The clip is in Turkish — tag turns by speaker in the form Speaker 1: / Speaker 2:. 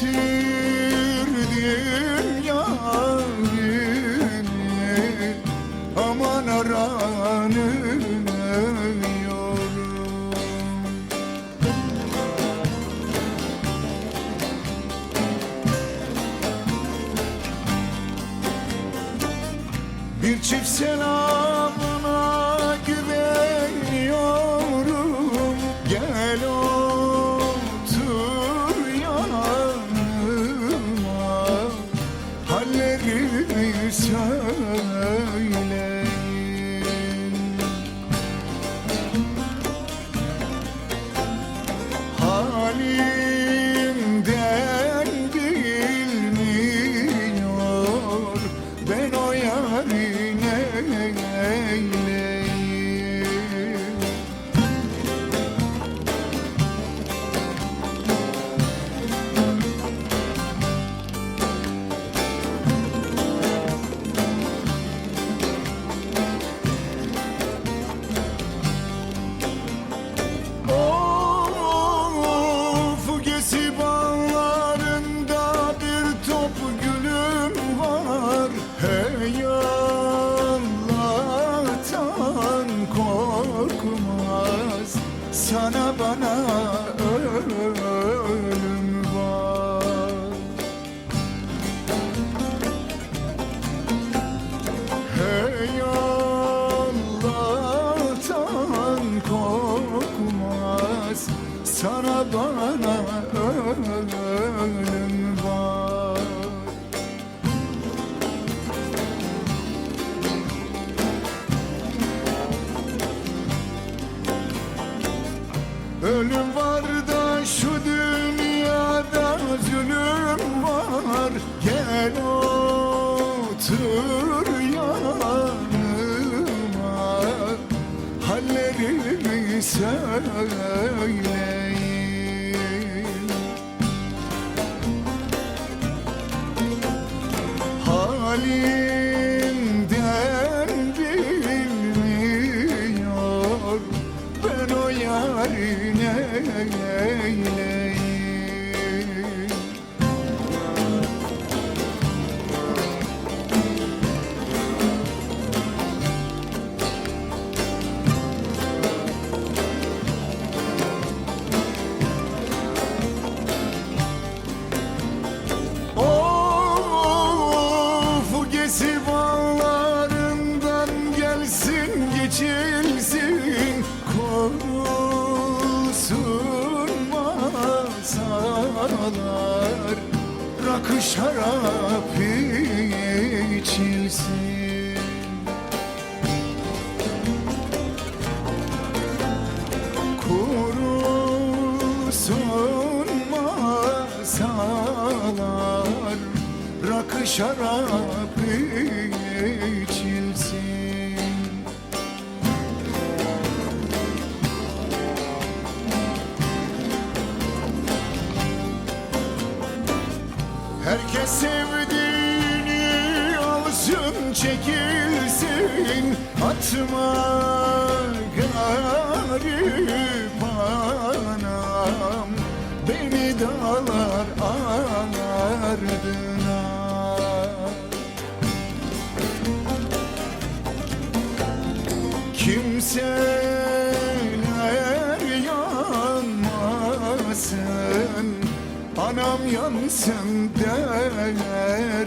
Speaker 1: Getirdim yarimi Aman aranım övüyorum Bir çift selam Sana bana. ölüm Ölüm var da şu dünyada zulüm var. Gel otur yanıma. Hallerimi söyleyin gesi bağlarından gelsin geçilsin masalar Rakı şarap içilsin. Kurusun masalar Rakı şarap içilsin Herkes sevdiğini alsın çekilsin. Atma garip anam Beni dağlar ardına Kimseler Anam yansın derdine